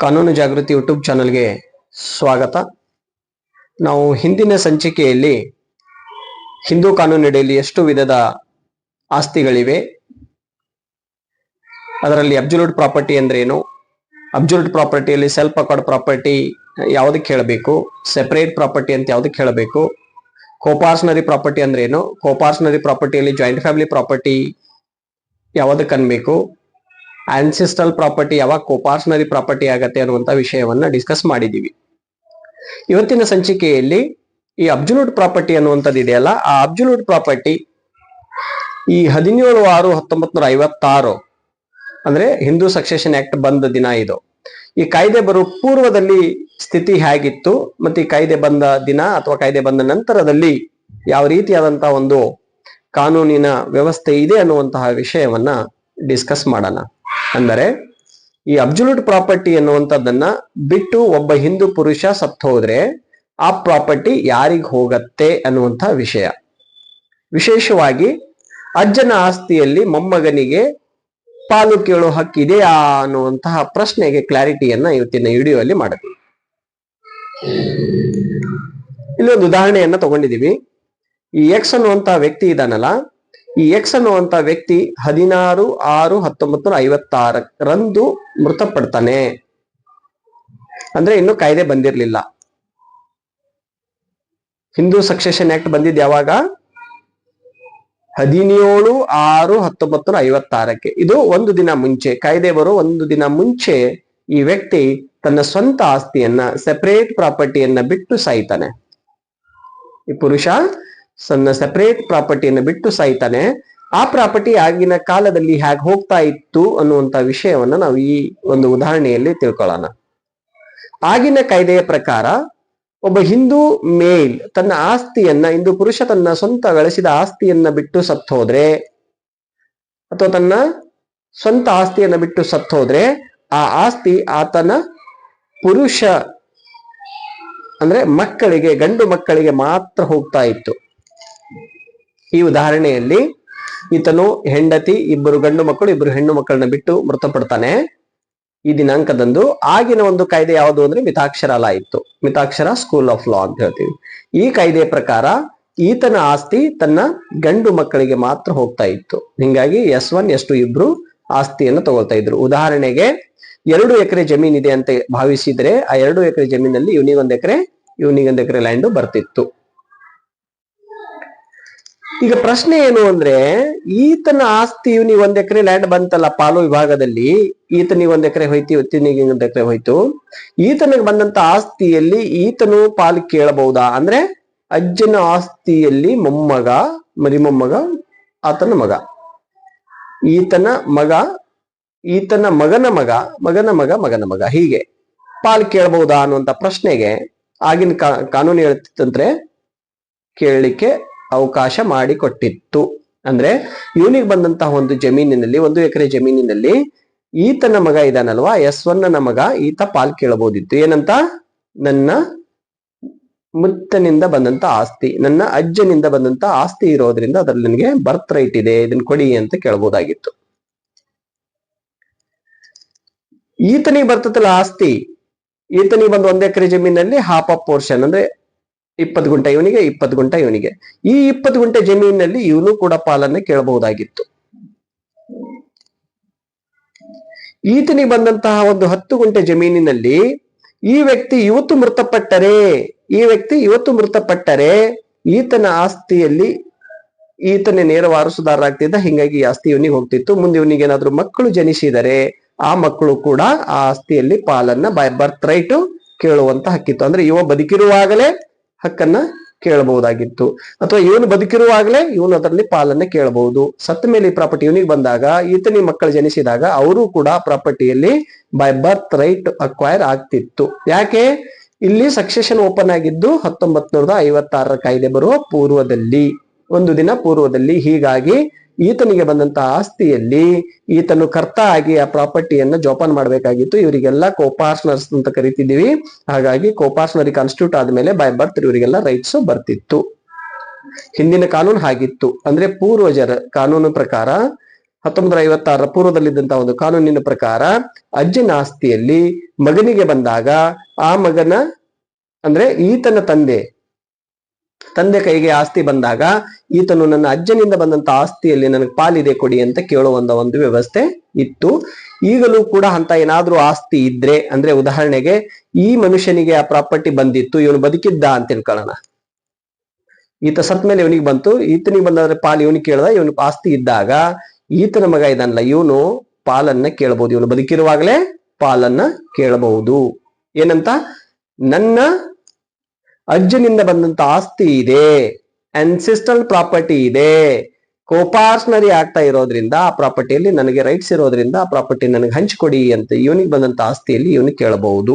ಕಾನೂನು ಜಾಗೃತಿ ಯೂಟ್ಯೂಬ್ ಚಾನಲ್ಗೆ ಸ್ವಾಗತ. ನಾವು ಹಿಂದಿನ ಸಂಚಿಕೆಯಲ್ಲಿ ಹಿಂದೂ ಕಾನೂನಿಡಿಯಲ್ಲಿ ಎಷ್ಟು ವಿಧದ ಆಸ್ತಿಗಳಿವೆ, ಅದರಲ್ಲಿ ಅಬ್ಜುಲೂಟ್ ಪ್ರಾಪರ್ಟಿ ಅಂದ್ರೆ ಏನು, ಅಬ್ಜುಲೂಟ್ ಪ್ರಾಪರ್ಟಿಯಲ್ಲಿ ಸೆಲ್ಫ್ ಅಕಾರ್ಡ್ ಪ್ರಾಪರ್ಟಿ ಯಾವುದಕ್ಕೆ ಹೇಳಬೇಕು ಸೆಪರೇಟ್ ಪ್ರಾಪರ್ಟಿ ಅಂತ ಯಾವುದಕ್ಕೆ ಹೇಳಬೇಕು ಕೋಪಾರ್ಸ್ನರಿ ಪ್ರಾಪರ್ಟಿ ಅಂದ್ರೆ ಏನು ಕೋಪಾರ್ಷನರಿ ಪ್ರಾಪರ್ಟಿಯಲ್ಲಿ ಜಾಯಿಂಟ್ ಫ್ಯಾಮಿಲಿ ಪ್ರಾಪರ್ಟಿ ಯಾವುದಕ್ಕೆ ಅನ್ಬೇಕು ಆನ್ಸಿಸ್ಟಲ್ ಪ್ರಾಪರ್ಟಿ ಯಾವಾಗ ಕೋಪಾರ್ಷನರಿ ಪ್ರಾಪರ್ಟಿ ಆಗತ್ತೆ ಅನ್ನುವಂತ ವಿಷಯವನ್ನ ಡಿಸ್ಕಸ್ ಮಾಡಿದೀವಿ. ಇವತ್ತಿನ ಸಂಚಿಕೆಯಲ್ಲಿ ಈ ಅಬ್ಜುಲೂಟ್ ಪ್ರಾಪರ್ಟಿ ಅನ್ನುವಂಥದ್ದು ಇದೆಯಲ್ಲ, ಆ ಅಬ್ಜುಲೂಟ್ ಪ್ರಾಪರ್ಟಿ ಈ ಹದಿನೇಳು ಆರು ಹತ್ತೊಂಬತ್ ನೂರ ಐವತ್ತಾರು ಅಂದ್ರೆ ಹಿಂದೂ ಸಕ್ಸೆಷನ್ ಆಕ್ಟ್ ಬಂದ ದಿನ ಇದು. ಈ ಕಾಯ್ದೆ ಬರೋ ಪೂರ್ವದಲ್ಲಿ ಸ್ಥಿತಿ ಹೇಗಿತ್ತು ಮತ್ತೆ ಈ ಕಾಯ್ದೆ ಬಂದ ದಿನ ಅಥವಾ ಕಾಯ್ದೆ ಬಂದ ನಂತರದಲ್ಲಿ ಯಾವ ರೀತಿಯಾದಂತಹ ಒಂದು ಕಾನೂನಿನ ವ್ಯವಸ್ಥೆ ಇದೆ ಅನ್ನುವಂತಹ ವಿಷಯವನ್ನ ಡಿಸ್ಕಸ್ ಮಾಡೋಣ. ಅಂದರೆ ಈ ಅಬ್ಜುಲೂಟ್ ಪ್ರಾಪರ್ಟಿ ಎನ್ನುವಂಥದ್ದನ್ನ ಬಿಟ್ಟು ಒಬ್ಬ ಹಿಂದೂ ಪುರುಷ ಸತ್ತು ಹೋದ್ರೆ ಆ ಪ್ರಾಪರ್ಟಿ ಯಾರಿಗ್ ಹೋಗತ್ತೆ ಅನ್ನುವಂಥ ವಿಷಯ. ವಿಶೇಷವಾಗಿ ಅಜ್ಜನ ಆಸ್ತಿಯಲ್ಲಿ ಮೊಮ್ಮಗನಿಗೆ ಪಾಲು ಕೇಳೋ ಹಕ್ಕಿದೆಯಾ ಅನ್ನುವಂತಹ ಪ್ರಶ್ನೆಗೆ ಕ್ಲಾರಿಟಿಯನ್ನ ಇವತ್ತಿನ ವಿಡಿಯೋ ಅಲ್ಲಿ ಮಾಡಿದ್ವಿ. ಇಲ್ಲಿ ಒಂದು ಉದಾಹರಣೆಯನ್ನ ತಗೊಂಡಿದೀವಿ. ಈ ಎಕ್ಸ್ ಅನ್ನುವಂತಹ ವ್ಯಕ್ತಿ ಇದಾನಲ್ಲ ಈ ಎಕ್ಸ್ ಅನ್ನುವಂತ ವ್ಯಕ್ತಿ ಹದಿನಾರು, ಆರು, ಹತ್ತೊಂಬತ್ತು, ಐವತ್ತಾರರಂದು ಮೃತಪಡ್ತಾನೆ. ಅಂದ್ರೆ ಇನ್ನು ಕಾಯ್ದೆ ಬಂದಿರ್ಲಿಲ್ಲ. ಹಿಂದೂ ಸಕ್ಸೆಷನ್ ಆಕ್ಟ್ ಬಂದಿದ್ ಯಾವಾಗ? ಹದಿನೇಳು, ಆರು, ಹತ್ತೊಂಬತ್ತು, ಐವತ್ತಾರಕ್ಕೆ. ಇದು ಒಂದು ದಿನ ಮುಂಚೆ, ಕಾಯ್ದೆ ಬರೋ ಒಂದು ದಿನ ಮುಂಚೆ ಈ ವ್ಯಕ್ತಿ ತನ್ನ ಸ್ವಂತ ಆಸ್ತಿಯನ್ನ ಸೆಪರೇಟ್ ಪ್ರಾಪರ್ಟಿಯನ್ನ ಬಿಟ್ಟು ಸಾಯ್ತಾನೆ. ಈ ಪುರುಷ ತನ್ನ ಸೆಪರೇಟ್ ಪ್ರಾಪರ್ಟಿಯನ್ನು ಬಿಟ್ಟು ಸಾಯ್ತಾನೆ. ಆ ಪ್ರಾಪರ್ಟಿ ಆಗಿನ ಕಾಲದಲ್ಲಿ ಹೇಗೆ ಹೋಗ್ತಾ ಇತ್ತು ಅನ್ನುವಂತ ವಿಷಯವನ್ನ ನಾವು ಈ ಒಂದು ಉದಾಹರಣೆಯಲ್ಲಿ ತಿಳ್ಕೊಳ್ಳೋಣ. ಆಗಿನ ಕಾಯ್ದೆಯ ಪ್ರಕಾರ ಒಬ್ಬ ಹಿಂದೂ ಮೇಲ್ ತನ್ನ ಆಸ್ತಿಯನ್ನ, ಹಿಂದೂ ಪುರುಷ ತನ್ನ ಸ್ವಂತ ಗಳಿಸಿದ ಆಸ್ತಿಯನ್ನ ಬಿಟ್ಟು ಸತ್ತೋದ್ರೆ, ಅಥವಾ ತನ್ನ ಸ್ವಂತ ಆಸ್ತಿಯನ್ನ ಬಿಟ್ಟು ಸತ್ತೋದ್ರೆ, ಆ ಆಸ್ತಿ ಆತನ ಪುರುಷ, ಅಂದ್ರೆ ಮಕ್ಕಳಿಗೆ, ಗಂಡು ಮಕ್ಕಳಿಗೆ ಮಾತ್ರ ಹೋಗ್ತಾ ಇತ್ತು. ಈ ಉದಾಹರಣೆಯಲ್ಲಿ ಈತನು ಹೆಂಡತಿ, ಇಬ್ಬರು ಗಂಡು ಮಕ್ಕಳು, ಇಬ್ಬರು ಹೆಣ್ಣು ಮಕ್ಕಳನ್ನ ಬಿಟ್ಟು ಮೃತಪಡ್ತಾನೆ. ಈ ದಿನಾಂಕದಂದು ಆಗಿನ ಒಂದು ಕಾಯ್ದೆ ಯಾವುದು ಅಂದ್ರೆ ಮಿತಾಕ್ಷರ ಲಾ ಇತ್ತು. ಮಿತಾಕ್ಷರ ಸ್ಕೂಲ್ ಆಫ್ ಲಾ ಅಂತ ಹೇಳ್ತೀವಿ. ಈ ಕಾಯ್ದೆಯ ಪ್ರಕಾರ ಈತನ ಆಸ್ತಿ ತನ್ನ ಗಂಡು ಮಕ್ಕಳಿಗೆ ಮಾತ್ರ ಹೋಗ್ತಾ ಇತ್ತು. ಹಿಂಗಾಗಿ ಎಸ್ ಒನ್, ಎಸ್ ಟು ಇಬ್ರು ಆಸ್ತಿಯನ್ನು ತಗೊಳ್ತಾ ಇದ್ರು. ಉದಾಹರಣೆಗೆ ಎರಡು ಎಕರೆ ಜಮೀನಿದೆ ಅಂತ ಭಾವಿಸಿದ್ರೆ ಆ ಎರಡು ಎಕರೆ ಜಮೀನಲ್ಲಿ ಇವನಿಗೊಂದು ಎಕರೆ ಇವನಿಗೊಂದು ಎಕರೆ ಲ್ಯಾಂಡ್ ಬರ್ತಿತ್ತು. ಈಗ ಪ್ರಶ್ನೆ ಏನು ಅಂದ್ರೆ, ಈತನ ಆಸ್ತಿ ಇವನಿಗೆ ಒಂದ್ ಎಕರೆ ಲ್ಯಾಂಡ್ ಬಂತಲ್ಲ ಪಾಲು ವಿಭಾಗದಲ್ಲಿ ಈತನಿಗೆ ಒಂದ್ ಎಕರೆ ಹೋಯ್ತು ಇವತ್ತಿನಿಗೆ ಒಂದ್ ಎಕರೆ ಹೋಯ್ತು. ಈತನಿಗೆ ಬಂದಂತ ಆಸ್ತಿಯಲ್ಲಿ ಈತನು ಪಾಲು ಕೇಳಬಹುದಾ? ಅಂದ್ರೆ ಅಜ್ಜನ ಆಸ್ತಿಯಲ್ಲಿ ಮೊಮ್ಮಗ, ಮರಿ ಮೊಮ್ಮಗ, ಆತನ ಮಗ. ಈತನ ಮಗ, ಈತನ ಮಗನ ಮಗ ಮಗನ ಮಗ ಮಗನ ಮಗ. ಹೀಗೆ. ಪಾಲು ಕೇಳಬಹುದಾ ಅನ್ನುವಂತ ಪ್ರಶ್ನೆಗೆ ಆಗಿನ ಕಾನೂನು ಹೇಳ್ತಿತ್ತಂದ್ರೆ ಕೇಳಲಿಕ್ಕೆ ಅವಕಾಶ ಮಾಡಿಕೊಟ್ಟಿತ್ತು. ಅಂದ್ರೆ ಇವನಿಗೆ ಬಂದಂತಹ ಒಂದು ಜಮೀನಿನಲ್ಲಿ, ಒಂದು ಎಕರೆ ಜಮೀನಿನಲ್ಲಿ ಈತನ ಮಗ ಇದಾನಲ್ವಾ? ಎಸ್ ಒನ್ನ ಮಗ ಈತ ಪಾಲ್ ಕೇಳಬಹುದಿತ್ತು. ಏನಂತ? ನನ್ನ ಮುತ್ತನಿಂದ ಬಂದಂತ ಆಸ್ತಿ, ನನ್ನ ಅಜ್ಜನಿಂದ ಬಂದಂತ ಆಸ್ತಿ ಇರೋದ್ರಿಂದ ಅದ್ರಲ್ಲಿ ನನಗೆ ಬರ್ತ್ ರೈಟ್ ಇದೆ ಇದನ್ನ ಕೊಡಿ ಅಂತ ಕೇಳಬಹುದಾಗಿತ್ತು. ಈತನಿಗೆ ಬರ್ತದಲ್ಲ ಆಸ್ತಿ, ಈತನಿಗೆ ಬಂದು ಒಂದ್ ಎಕರೆ ಜಮೀನಲ್ಲಿ ಹಾಫ್ ಆಫ್ ಪೋರ್ಷನ್ ಅಂದ್ರೆ ಇಪ್ಪತ್ತು ಗುಂಟೆ ಇವನಿಗೆ, ಇಪ್ಪತ್ತು ಗುಂಟೆ ಇವನಿಗೆ. ಈ ಇಪ್ಪತ್ತು ಗುಂಟೆ ಜಮೀನಿನಲ್ಲಿ ಇವನು ಕೂಡ ಪಾಲನ್ನ ಕೇಳಬಹುದಾಗಿತ್ತು. ಈತನಿಗೆ ಬಂದಂತಹ ಒಂದು ಹತ್ತು ಗುಂಟೆ ಜಮೀನಿನಲ್ಲಿ ಈ ವ್ಯಕ್ತಿ ಇವತ್ತು ಮೃತಪಟ್ಟರೆ, ಈ ವ್ಯಕ್ತಿ ಇವತ್ತು ಮೃತಪಟ್ಟರೆ, ಈತನ ಆಸ್ತಿಯಲ್ಲಿ ಈತನೇ ನೇರ ವಾರಸುದಾರರಾಗ್ತಿದ್ದ ಹಿಂಗಾಗಿ ಆಸ್ತಿ ಇವನಿಗೆ ಹೋಗ್ತಿತ್ತು. ಮುಂದೆ ಇವನಿಗೆ ಏನಾದ್ರು ಮಕ್ಕಳು ಜನಿಸಿದರೆ, ಆ ಮಕ್ಕಳು ಕೂಡ ಆ ಆಸ್ತಿಯಲ್ಲಿ ಪಾಲನ್ನ ಬರ್ತ್ ರೈಟ್ ಕೇಳುವಂತ ಹಕ್ಕಿತ್ತು. ಅಂದ್ರೆ ಇವ ಬದುಕಿರುವಾಗಲೇ ಹಕ್ಕನ್ನ ಕೇಳಬಹುದಾಗಿತ್ತು. ಅಥವಾ ಇವನು ಬದುಕಿರುವಾಗಲೇ ಇವನು ಅದರಲ್ಲಿ ಪಾಲನ್ನ ಕೇಳಬಹುದು. ಸತ್ತ ಮೇಲೆ ಈ ಪ್ರಾಪರ್ಟಿ ಇವನಿಗೆ ಬಂದಾಗ ಈತನಿ ಮಕ್ಕಳು ಜನಿಸಿದಾಗ ಅವರು ಕೂಡ ಪ್ರಾಪರ್ಟಿಯಲ್ಲಿ ಬೈ ಬರ್ತ್ ರೈಟ್ ಅಕ್ವೈರ್ ಆಗ್ತಿತ್ತು. ಯಾಕೆ? ಇಲ್ಲಿ ಸಕ್ಸೆಷನ್ ಓಪನ್ ಆಗಿದ್ದು ಹತ್ತೊಂಬತ್ ನೂರದ ಐವತ್ತಾರರ ಕಾಯ್ದೆ ಬರುವ ಪೂರ್ವದಲ್ಲಿ. ಒಂದು ದಿನ ಪೂರ್ವದಲ್ಲಿ ಹೀಗಾಗಿ ಈತನಿಗೆ ಬಂದಂತಹ ಆಸ್ತಿಯಲ್ಲಿ ಈತನು ಕರ್ತ ಆಗಿ ಆ ಪ್ರಾಪರ್ಟಿಯನ್ನ ಜೋಪಾನ್ ಮಾಡಬೇಕಾಗಿತ್ತು. ಇವರಿಗೆಲ್ಲ ಕೋಪಾರ್ಸ್ನರ್ಸ್ ಅಂತ ಕರಿತಿದ್ದೀವಿ. ಹಾಗಾಗಿ ಕೋಪಾರ್ಸ್ನರಿ ಕಾನ್ಸ್ಟಿಟ್ಯೂಟ್ ಆದ್ಮೇಲೆ ಬೈ ಬರ್ತ್ ಇವರಿಗೆಲ್ಲ ರೈಟ್ಸ್ ಬರ್ತಿತ್ತು. ಹಿಂದಿನ ಕಾನೂನು ಹಾಗಿತ್ತು. ಅಂದ್ರೆ ಪೂರ್ವಜರ ಕಾನೂನು ಪ್ರಕಾರ ಹತ್ತೊಂಬತ್ತು ಐವತ್ತಾರರ ಪೂರ್ವದಲ್ಲಿದ್ದಂತಹ ಒಂದು ಕಾನೂನಿನ ಪ್ರಕಾರ ಅಜ್ಜನ ಆಸ್ತಿಯಲ್ಲಿ ಮಗನಿಗೆ ಬಂದಾಗ ಆ ಮಗನ ಅಂದ್ರೆ ಈತನ ತಂದೆ ತಂದೆ ಕೈಗೆ ಆಸ್ತಿ ಬಂದಾಗ ಈತನು ನನ್ನ ಅಜ್ಜನಿಂದ ಬಂದಂತ ಆಸ್ತಿಯಲ್ಲಿ ನನಗೆ ಪಾಲಿದೆ ಕೊಡಿ ಅಂತ ಕೇಳುವಂತ ಒಂದು ವ್ಯವಸ್ಥೆ ಇತ್ತು. ಈಗಲೂ ಕೂಡ ಅಂತ ಏನಾದ್ರೂ ಆಸ್ತಿ ಇದ್ರೆ, ಅಂದ್ರೆ ಉದಾಹರಣೆಗೆ ಈ ಮನುಷ್ಯನಿಗೆ ಆ ಪ್ರಾಪರ್ಟಿ ಬಂದಿತ್ತು, ಇವನು ಬದುಕಿದ್ದ ಅಂತ ತಿಳ್ಕೊಳ್ಳೋಣ. ಈತ ಸತ್ ಮೇಲೆ ಇವನಿಗೆ ಬಂತು, ಈತನಿಗೆ ಬಂದಾದ್ರೆ ಪಾಲ್ ಇವನಿಗೆ ಕೇಳ್ದ, ಇವನು ಆಸ್ತಿ ಇದ್ದಾಗ ಈತನ ಮಗ ಇದನ್ನಲ್ಲ ಇವನು ಪಾಲನ್ನ ಕೇಳಬಹುದು ಇವನು ಬದುಕಿರುವಾಗಲೇ ಪಾಲನ್ನ ಕೇಳಬಹುದು. ಏನಂತ? ನನ್ನ ಅಜ್ಜನಿಂದ ಬಂದಂತ ಆಸ್ತಿ ಇದೆ ಅನ್ಸಿಸ್ಟಲ್ ಪ್ರಾಪರ್ಟಿ ಇದೆ. ಕೋಪಾರ್ಸ್ನರಿ ಆಗ್ತಾ ಇರೋದ್ರಿಂದ ಆ ಪ್ರಾಪರ್ಟಿಯಲ್ಲಿ ನನಗೆ ರೈಟ್ಸ್ ಇರೋದ್ರಿಂದ ಆ ಪ್ರಾಪರ್ಟಿ ನನಗೆ ಹಂಚಿಕೊಡಿ ಅಂತ ಇವನಿಗೆ ಬಂದಂತ ಆಸ್ತಿಯಲ್ಲಿ ಇವನಿಗೆ ಕೇಳಬಹುದು.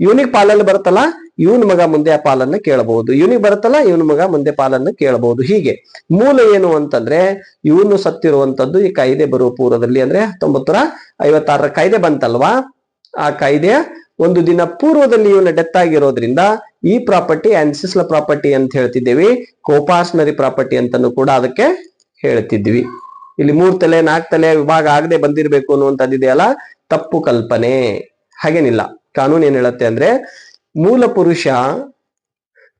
ಇವನಿಗೆ ಪಾಲಲ್ಲಿ ಬರುತ್ತಲ್ಲ, ಇವನ ಮಗ ಮುಂದೆ ಆ ಪಾಲನ್ನ ಕೇಳಬಹುದು. ಇವನಿಗೆ ಬರುತ್ತಲ್ಲ, ಇವನ ಮಗ ಮುಂದೆ ಪಾಲನ್ನ ಕೇಳಬಹುದು. ಹೀಗೆ ಮೂಲ ಏನು ಅಂತಂದ್ರೆ ಇವನು ಸತ್ತಿರುವಂತದ್ದು ಈ ಕಾಯ್ದೆ ಬರುವ ಪೂರ್ವದಲ್ಲಿ ಅಂದ್ರೆ ಹತ್ತೊಂಬತ್ತರ ಐವತ್ತಾರರ ಕಾಯ್ದೆ ಬಂತಲ್ವಾ? ಆ ಕಾಯ್ದೆಯ ಒಂದು ದಿನ ಪೂರ್ವದಲ್ಲಿ ಇವನ ಡೆತ್ ಆಗಿರೋದ್ರಿಂದ ಈ ಪ್ರಾಪರ್ಟಿ ಆನ್ಸಿಸ್ಲ ಪ್ರಾಪರ್ಟಿ ಅಂತ ಹೇಳ್ತಿದ್ದೇವೆ. ಕೋಪಾಸ್ನರಿ ಪ್ರಾಪರ್ಟಿ ಅಂತಾನು ಕೂಡ ಅದಕ್ಕೆ ಹೇಳ್ತಿದ್ವಿ. ಇಲ್ಲಿ ಮೂರ್ ತಲೆ ನಾಲ್ಕು ತಲೆ ವಿಭಾಗ ಆಗದೆ ಬಂದಿರಬೇಕು ಅನ್ನುವಂಥದ್ದಿದೆಯಲ್ಲ? ತಪ್ಪು ಕಲ್ಪನೆ. ಹಾಗೇನಿಲ್ಲ. ಕಾನೂನು ಏನ್ ಹೇಳುತ್ತೆ ಅಂದ್ರೆ, ಮೂಲ ಪುರುಷ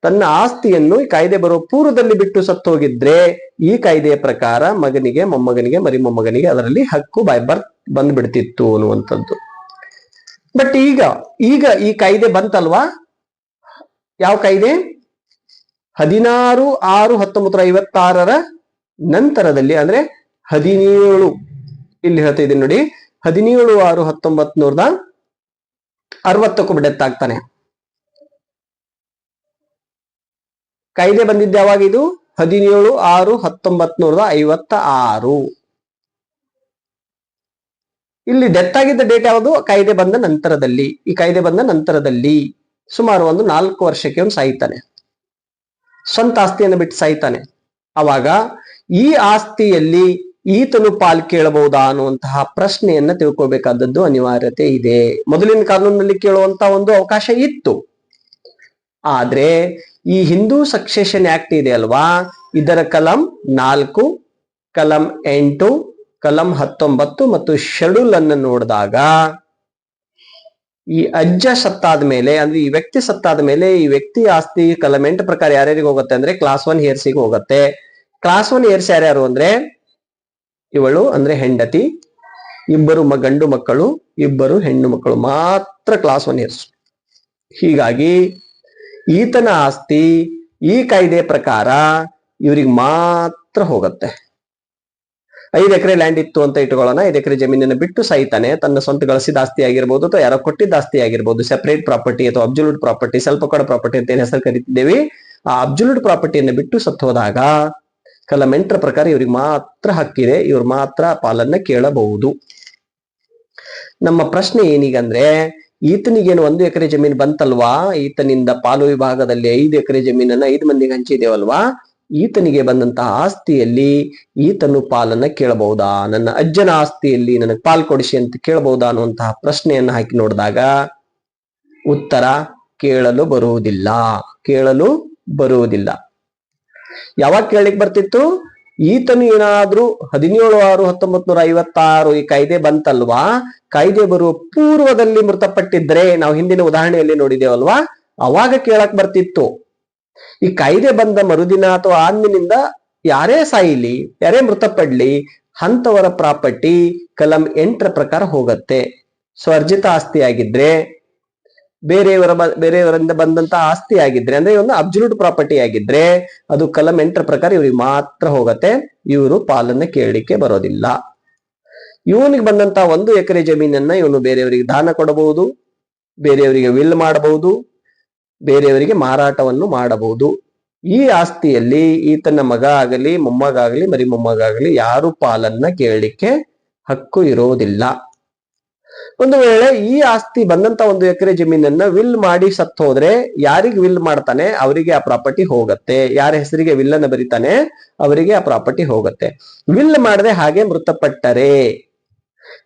ತನ್ನ ಆಸ್ತಿಯನ್ನು ಈ ಕಾಯ್ದೆ ಬರೋ ಪೂರ್ವದಲ್ಲಿ ಬಿಟ್ಟು ಸತ್ತೋಗಿದ್ರೆ, ಈ ಕಾಯ್ದೆಯ ಪ್ರಕಾರ ಮಗನಿಗೆ, ಮೊಮ್ಮಗನಿಗೆ, ಮರಿ ಮೊಮ್ಮಗನಿಗೆ ಅದರಲ್ಲಿ ಹಕ್ಕು ಬೈ ಬರ್ತ್ ಬಂದ್ಬಿಡ್ತಿತ್ತು ಅನ್ನುವಂಥದ್ದು. ಬಟ್ ಈಗ ಈಗ ಈ ಕಾಯ್ದೆ ಬಂತಲ್ವಾ? ಯಾವ ಕಾಯ್ದೆ ಹದಿನಾರು ಆರು ಹತ್ತೊಂಬತ್ತು ಐವತ್ತಾರರ ನಂತರದಲ್ಲಿ ಅಂದ್ರೆ ಹದಿನೇಳು. ಇಲ್ಲಿ ಹೇಳ್ತಾ ಇದ್ದೀನಿ ನೋಡಿ. ಹದಿನೇಳು ಆರು ಹತ್ತೊಂಬತ್ ನೂರದ ಅರವತ್ತಕ್ಕೂ ಡೆತ್ ಆಗ್ತಾನೆ. ಕಾಯ್ದೆ ಬಂದಿದ್ದ ಯಾವಾಗ ಇದು? ಹದಿನೇಳು ಆರು ಹತ್ತೊಂಬತ್ ನೂರದ ಐವತ್ತ ಆರು ಇಲ್ಲಿ ಡೆತ್ ಆಗಿದ್ದ ಡೇಟ್ ಯಾವುದು? ಕಾಯ್ದೆ ಬಂದ ನಂತರದಲ್ಲಿ. ಈ ಕಾಯ್ದೆ ಬಂದ ನಂತರದಲ್ಲಿ. ಸುಮಾರು ಒಂದು ನಾಲ್ಕು ವರ್ಷಕ್ಕೆ ಅವನು ಸಾಯ್ತಾನೆ. ಸ್ವಂತ ಆಸ್ತಿಯನ್ನು ಬಿಟ್ಟು ಸಾಯ್ತಾನೆ. ಅವಾಗ ಈ ಆಸ್ತಿಯಲ್ಲಿ ಈತನು ಪಾಲ್ ಕೇಳಬಹುದಾ ಅನ್ನುವಂತಹ ಪ್ರಶ್ನೆಯನ್ನ ತಿಳ್ಕೊಬೇಕಾದದ್ದು ಅನಿವಾರ್ಯತೆ ಇದೆ. ಮೊದಲಿನ ಕಾನೂನಿನಲ್ಲಿ ಕೇಳುವಂತ ಒಂದು ಅವಕಾಶ ಇತ್ತು. ಆದ್ರೆ ಈ ಹಿಂದೂ ಸಕ್ಸೆಷನ್ ಆಕ್ಟ್ ಇದೆ ಅಲ್ವಾ? ಇದರ ಕಲಂ ನಾಲ್ಕು, ಕಲಂ ಎಂಟು, ಕಲಂ ಹತ್ತೊಂಬತ್ತು ಮತ್ತು ಶೆಡ್ಯೂಲ್ ಅನ್ನು ನೋಡಿದಾಗ ಈ ಅಜ್ಜ ಸತ್ತಾದ ಮೇಲೆ, ಅಂದ್ರೆ ಈ ವ್ಯಕ್ತಿ ಸತ್ತಾದ ಮೇಲೆ, ಈ ವ್ಯಕ್ತಿ ಆಸ್ತಿ ಕಲಮೆಂಟ್ ಪ್ರಕಾರ ಯಾರ್ಯಾರಿಗೆ ಹೋಗುತ್ತೆ ಅಂದ್ರೆ ಕ್ಲಾಸ್ ಒನ್ ಹೇರ್ಸಿಗೆ ಹೋಗುತ್ತೆ. ಕ್ಲಾಸ್ ಒನ್ ಏರ್ಸ್ ಯಾರ್ಯಾರು ಅಂದ್ರೆ, ಇವಳು ಅಂದ್ರೆ ಹೆಂಡತಿ, ಇಬ್ಬರು ಗಂಡು ಮಕ್ಕಳು, ಇಬ್ಬರು ಹೆಣ್ಣು ಮಕ್ಕಳು ಮಾತ್ರ ಕ್ಲಾಸ್ ಒನ್ ಇಯರ್ಸ್ ಹೀಗಾಗಿ ಈತನ ಆಸ್ತಿ ಈ ಕಾಯ್ದೆ ಪ್ರಕಾರ ಇವ್ರಿಗೆ ಮಾತ್ರ ಹೋಗುತ್ತೆ. ಐದು ಎಕರೆ ಲ್ಯಾಂಡ್ ಇತ್ತು ಅಂತ ಇಟ್ಕೊಳ್ಳೋಣ, ಐದು ಎಕರೆ ಜಮೀನನ್ನು ಬಿಟ್ಟು ಸಾಯ್ತಾನೆ. ತನ್ನ ಸ್ವಂತ ಗಳಿಸಿದ ಆಸ್ತಿ ಆಗಿರ್ಬೋದು ಅಥವಾ ಯಾರೋ ಕೊಟ್ಟಿದ್ದ ಆಸ್ತಿ ಆಗಿರ್ಬೋದು. ಸೆಪರೇಟ್ ಪ್ರಾಪರ್ಟಿ ಅಥವಾ ಅಬ್ಜುಲೂಟ್ ಪ್ರಾಪರ್ಟಿ ಸ್ವಲ್ಪ ಕೊಡ ಪ್ರಾಪರ್ಟಿ ಅಂತ ಏನು ಹೆಸರು ಕರಿತಿದ್ದೇವೆ. ಆ ಅಬ್ಜುಲೂಟ್ ಪ್ರಾಪರ್ಟಿಯನ್ನು ಬಿಟ್ಟು ಸತ್ತು ಹೋದಾಗ ಕಲಮೆಂಟ್ರ ಪ್ರಕಾರ ಇವ್ರಿಗೆ ಮಾತ್ರ ಹಕ್ಕಿದೆ ಇವ್ರು ಮಾತ್ರ ಪಾಲನ್ನ ಕೇಳಬಹುದು. ನಮ್ಮ ಪ್ರಶ್ನೆ ಏನೀಗಂದ್ರೆ, ಈತನಿಗೇನು ಒಂದು ಎಕರೆ ಜಮೀನು ಬಂತಲ್ವಾ? ಈತನಿಂದ ಪಾಲು ವಿಭಾಗದಲ್ಲಿ ಐದು ಎಕರೆ ಜಮೀನನ್ನ ಐದು ಮಂದಿಗೆ ಹಂಚಿದೇವಲ್ವಾ? ಈತನಿಗೆ ಬಂದಂತಹ ಆಸ್ತಿಯಲ್ಲಿ ಈತನು ಪಾಲನ್ನ ಕೇಳಬಹುದಾ? ನನ್ನ ಅಜ್ಜನ ಆಸ್ತಿಯಲ್ಲಿ ನನಗೆ ಪಾಲ್ ಕೊಡಿಸಿ ಅಂತ ಕೇಳಬಹುದಾ ಅನ್ನುವಂತಹ ಪ್ರಶ್ನೆಯನ್ನ ಹಾಕಿ ನೋಡಿದಾಗ ಉತ್ತರ, ಕೇಳಲು ಬರುವುದಿಲ್ಲ. ಕೇಳಲು ಬರುವುದಿಲ್ಲ. ಯಾವಾಗ ಕೇಳಲಿಕ್ಕೆ ಬರ್ತಿತ್ತು? ಈತನು ಏನಾದ್ರೂ ಹದಿನೇಳು ಆರು ಹತ್ತೊಂಬತ್ ನೂರ ಐವತ್ತಾರು ಈ ಕಾಯ್ದೆ ಬಂತಲ್ವಾ? ಕಾಯ್ದೆ ಬರುವ ಪೂರ್ವದಲ್ಲಿ ಮೃತಪಟ್ಟಿದ್ರೆ ನಾವು ಹಿಂದಿನ ಉದಾಹರಣೆಯಲ್ಲಿ ನೋಡಿದೇವಲ್ವಾ ಅವಾಗ ಕೇಳಕ್ ಬರ್ತಿತ್ತು. ಈ ಕಾಯ್ದೆ ಬಂದ ಮರುದಿನ ಅಥವಾ ಆದ್ಮಿನಿಂದ ಯಾರೇ ಸಾಯಿಲಿ, ಯಾರೇ ಮೃತಪಡ್ಲಿ ಹಂತವರ ಪ್ರಾಪರ್ಟಿ ಕಲಂ ಎಂಟರ ಪ್ರಕಾರ ಹೋಗತ್ತೆ. ಸ್ವರ್ಜಿತ ಆಸ್ತಿ ಆಗಿದ್ರೆ, ಬೇರೆಯವರ ಬೇರೆಯವರಿಂದ ಬಂದಂತ ಆಸ್ತಿ ಆಗಿದ್ರೆ, ಅಂದ್ರೆ ಒಂದು ಅಬ್ಸಲ್ಯೂಟ್ ಪ್ರಾಪರ್ಟಿ ಆಗಿದ್ರೆ, ಅದು ಕಲಂ ಎಂಟರ ಪ್ರಕಾರ ಇವ್ರಿಗೆ ಮಾತ್ರ ಹೋಗತ್ತೆ. ಇವರು ಪಾಲನ್ನ ಕೇಳಲಿಕ್ಕೆ ಬರೋದಿಲ್ಲ. ಇವನಿಗೆ ಬಂದಂತ ಒಂದು ಎಕರೆ ಜಮೀನನ್ನ ಇವನು ಬೇರೆಯವರಿಗೆ ದಾನ ಕೊಡಬಹುದು, ಬೇರೆಯವರಿಗೆ ವಿಲ್ ಮಾಡಬಹುದು ಬೇರೆಯವರಿಗೆ ಮಾರಾಟವನ್ನು ಮಾಡಬಹುದು. ಈ ಆಸ್ತಿಯಲ್ಲಿ ಈತನ ಮಗ ಆಗಲಿ ಮೊಮ್ಮಗಾಗಲಿ ಮರಿ ಮೊಮ್ಮಗ ಆಗಲಿ ಯಾರು ಪಾಲನ್ನ ಕೇಳಲಿಕ್ಕೆ ಹಕ್ಕು ಇರೋದಿಲ್ಲ. ಒಂದು ವೇಳೆ ಈ ಆಸ್ತಿ ಬಂದಂತ ಒಂದು ಎಕರೆ ಜಮೀನನ್ನ ವಿಲ್ ಮಾಡಿ ಸತ್ತು ಹೋದ್ರೆ ಯಾರಿಗೆ ವಿಲ್ ಮಾಡ್ತಾನೆ? ಅವರಿಗೆ ಆ ಪ್ರಾಪರ್ಟಿ ಹೋಗತ್ತೆ. ಯಾರ ಹೆಸರಿಗೆ ವಿಲ್ ಅನ್ನ ಬರೀತಾನೆ? ಅವರಿಗೆ ಆ ಪ್ರಾಪರ್ಟಿ ಹೋಗತ್ತೆ. ವಿಲ್ ಮಾಡದೆ ಹಾಗೆ ಮೃತಪಟ್ಟರೆ.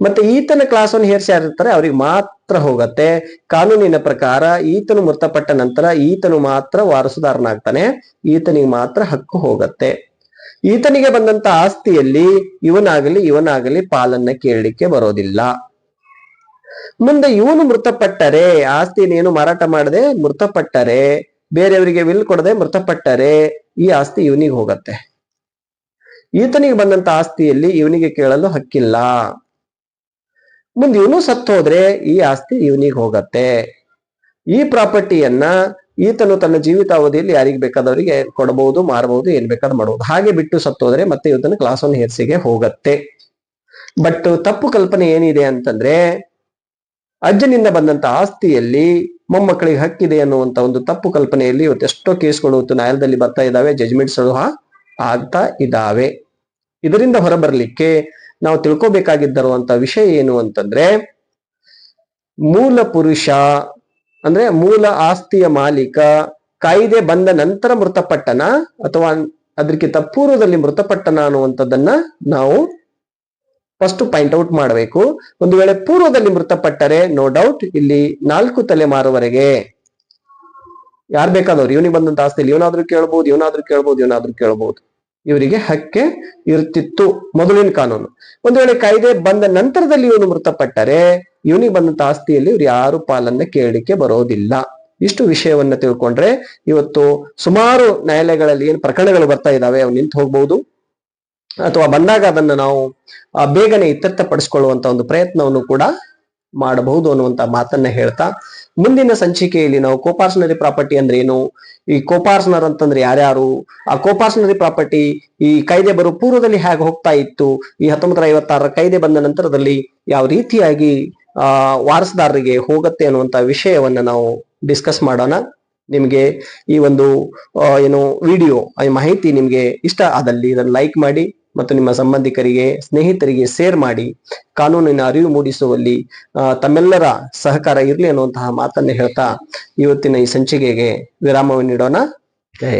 ಮತ್ತೆ ಈತನ ಕ್ಲಾಸ್ ಒನ್ ಹೇರ್ಸ್ ಯಾರಿರ್ತಾರೆ ಅವ್ರಿಗೆ ಮಾತ್ರ ಹೋಗತ್ತೆ. ಕಾನೂನಿನ ಪ್ರಕಾರ ಈತನು ಮೃತಪಟ್ಟ ನಂತರ ಈತನು ಮಾತ್ರ ವಾರಸುದಾರನಾಗ್ತಾನೆ. ಈತನಿಗೆ ಮಾತ್ರ ಹಕ್ಕು ಹೋಗತ್ತೆ. ಈತನಿಗೆ ಬಂದಂತ ಆಸ್ತಿಯಲ್ಲಿ ಇವನಾಗಲಿ ಇವನಾಗಲಿ ಪಾಲನ್ನ ಕೇಳಲಿಕ್ಕೆ ಬರೋದಿಲ್ಲ. ಮುಂದೆ ಇವನು ಮೃತಪಟ್ಟರೆ, ಆಸ್ತಿಯನ್ನೇನು ಮಾರಾಟ ಮಾಡದೆ ಮೃತಪಟ್ಟರೆ, ಬೇರೆಯವರಿಗೆ ವಿಲ್ ಕೊಡದೆ ಮೃತಪಟ್ಟರೆ ಈ ಆಸ್ತಿ ಇವನಿಗೆ ಹೋಗತ್ತೆ. ಈತನಿಗೆ ಬಂದಂತ ಆಸ್ತಿಯಲ್ಲಿ ಇವನಿಗೆ ಕೇಳಲು ಹಕ್ಕಿಲ್ಲ. ಮುಂದೆ ಇವನು ಸತ್ತೋದ್ರೆ ಈ ಆಸ್ತಿ ಇವನಿಗೆ ಹೋಗತ್ತೆ. ಈ ಪ್ರಾಪರ್ಟಿಯನ್ನ ಈತನು ತನ್ನ ಜೀವಿತಾವಧಿಯಲ್ಲಿ ಯಾರಿಗೆ ಬೇಕಾದವರಿಗೆ ಕೊಡಬಹುದು, ಮಾರಬಹುದು ಏನ್ ಬೇಕಾದ್ ಮಾಡಬಹುದು. ಹಾಗೆ ಬಿಟ್ಟು ಸತ್ತೋದ್ರೆ ಮತ್ತೆ ಇವತ್ತನ ಕ್ಲಾಸ್ ಒನ್ ಹೆರ್ಸಿಗೆ ಹೋಗತ್ತೆ. ಬಟ್ ತಪ್ಪು ಕಲ್ಪನೆ ಏನಿದೆ ಅಂತಂದ್ರೆ, ಅಜ್ಜನಿಂದ ಬಂದಂತ ಆಸ್ತಿಯಲ್ಲಿ ಮೊಮ್ಮಕ್ಕಳಿಗೆ ಹಕ್ಕಿದೆ ಅನ್ನುವಂತ ಒಂದು ತಪ್ಪು ಕಲ್ಪನೆಯಲ್ಲಿ ಇವತ್ತು ಎಷ್ಟೋ ಕೇಸ್ಗಳು ನ್ಯಾಯಾಲಯದಲ್ಲಿ ಬರ್ತಾ ಇದಾವೆ ಜಜ್ಮೆಂಟ್ಸ್ ಆಗ್ತಾ ಇದಾವೆ ಇದರಿಂದ ಹೊರಬರ್ಲಿಕ್ಕೆ ನಾವು ತಿಳ್ಕೊಬೇಕಾಗಿದ್ದರುವಂತ ವಿಷಯ ಏನು ಅಂತಂದ್ರೆ, ಮೂಲ ಪುರುಷ, ಅಂದ್ರೆ ಮೂಲ ಆಸ್ತಿಯ ಮಾಲೀಕ, ಕಾಯ್ದೆ ಬಂದ ನಂತರ ಮೃತಪಟ್ಟನ ಅಥವಾ ಅದಕ್ಕಿಂತ ಪೂರ್ವದಲ್ಲಿ ಮೃತಪಟ್ಟನ ಅನ್ನುವಂಥದ್ದನ್ನ ನಾವು ಫಸ್ಟ್ ಪಾಯಿಂಟ್ ಔಟ್ ಮಾಡಬೇಕು. ಒಂದು ವೇಳೆ ಪೂರ್ವದಲ್ಲಿ ಮೃತಪಟ್ಟರೆ ನೋ ಡೌಟ್ ಇಲ್ಲಿ ನಾಲ್ಕು ತಲೆಮಾರುವರೆಗೆ ಯಾರು ಬೇಕಾದವ್ರು? ಇವನಿಗೆ ಬಂದಂತ ಆಸ್ತಿಯಲ್ಲಿ ಇವನಾದ್ರೂ ಕೇಳ್ಬೋದು, ಇವನಾದ್ರೂ ಕೇಳ್ಬಹುದು ಇವನಾದ್ರೂ ಕೇಳ್ಬೋದು. ಇವರಿಗೆ ಹಕ್ಕೆ ಇರ್ತಿತ್ತು ಮೊದಲಿನ ಕಾನೂನು. ಒಂದು ವೇಳೆ ಕಾಯ್ದೆ ಬಂದ ನಂತರದಲ್ಲಿ ಇವನು ಮೃತಪಟ್ಟರೆ ಇವನಿಗೆ ಬಂದಂತ ಆಸ್ತಿಯಲ್ಲಿ ಇವ್ರು ಯಾರು ಪಾಲನ್ನ ಕೇಳಲಿಕ್ಕೆ ಬರೋದಿಲ್ಲ. ಇಷ್ಟು ವಿಷಯವನ್ನ ತಿಳ್ಕೊಂಡ್ರೆ ಇವತ್ತು ಸುಮಾರು ನ್ಯಾಯಾಲಯಗಳಲ್ಲಿ ಏನು ಪ್ರಕರಣಗಳು ಬರ್ತಾ ಇದಾವೆ ಅವು ನಿಂತು ಹೋಗ್ಬಹುದು ಅಥವಾ ಬಂದಾಗ ಅದನ್ನ ನಾವು ಬೇಗನೆ ಇತ್ಯರ್ಥಪಡಿಸ್ಕೊಳ್ಳುವಂತ ಒಂದು ಪ್ರಯತ್ನವನ್ನು ಕೂಡ ಮಾಡಬಹುದು ಅನ್ನುವಂತ ಮಾತನ್ನ ಹೇಳ್ತಾ ಮುಂದಿನ ಸಂಚಿಕೆಯಲ್ಲಿ ನಾವು ಕೋಪಾರ್ಸನರಿ ಪ್ರಾಪರ್ಟಿ ಅಂದ್ರೆ ಏನು? ಈ ಕೋಪಾರ್ಸನರ್ ಅಂತಂದ್ರೆ ಯಾರ್ಯಾರು? ಆ ಕೋಪಾರ್ಸನರಿ ಪ್ರಾಪರ್ಟಿ ಈ ಕಾಯ್ದೆ ಬರೋ ಪೂರ್ವದಲ್ಲಿ ಹೇಗೆ ಹೋಗ್ತಾ ಇತ್ತು? ಈ ಹತ್ತೊಂಬತ್ತರ ಐವತ್ತಾರರ ಕಾಯ್ದೆ ಬಂದ ನಂತರದಲ್ಲಿ ಯಾವ ರೀತಿಯಾಗಿ, ಆ, ವಾರಸದಾರರಿಗೆ ಹೋಗುತ್ತೆ ಅನ್ನುವಂತ ವಿಷಯವನ್ನ ನಾವು ಡಿಸ್ಕಸ್ ಮಾಡೋಣ. ನಿಮಗೆ ಈ ಒಂದು ಏನು ವಿಡಿಯೋ ಮಾಹಿತಿ ನಿಮಗೆ ಇಷ್ಟ ಆದಲ್ಲಿ ಇದನ್ನು ಲೈಕ್ ಮಾಡಿ. ಮತ್ತು ನಿಮ್ಮ ಸಂಬಂಧಿಕರಿಗೆ, ಸ್ನೇಹಿತರಿಗೆ ಸೇರ್ ಮಾಡಿ, ಕಾನೂನಿನ ಅರಿವು ಮೂಡಿಸುವಲ್ಲಿ ತಮ್ಮೆಲ್ಲರ ಸಹಕಾರ ಇರಲಿ ಅನ್ನುವಂತಹ ಮಾತನ್ನು ಹೇಳ್ತಾ ಇವತ್ತಿನ ಈ ಸಂಚಿಕೆಗೆ ವಿರಾಮವನ್ನು ನೀಡೋಣ. ಜೈ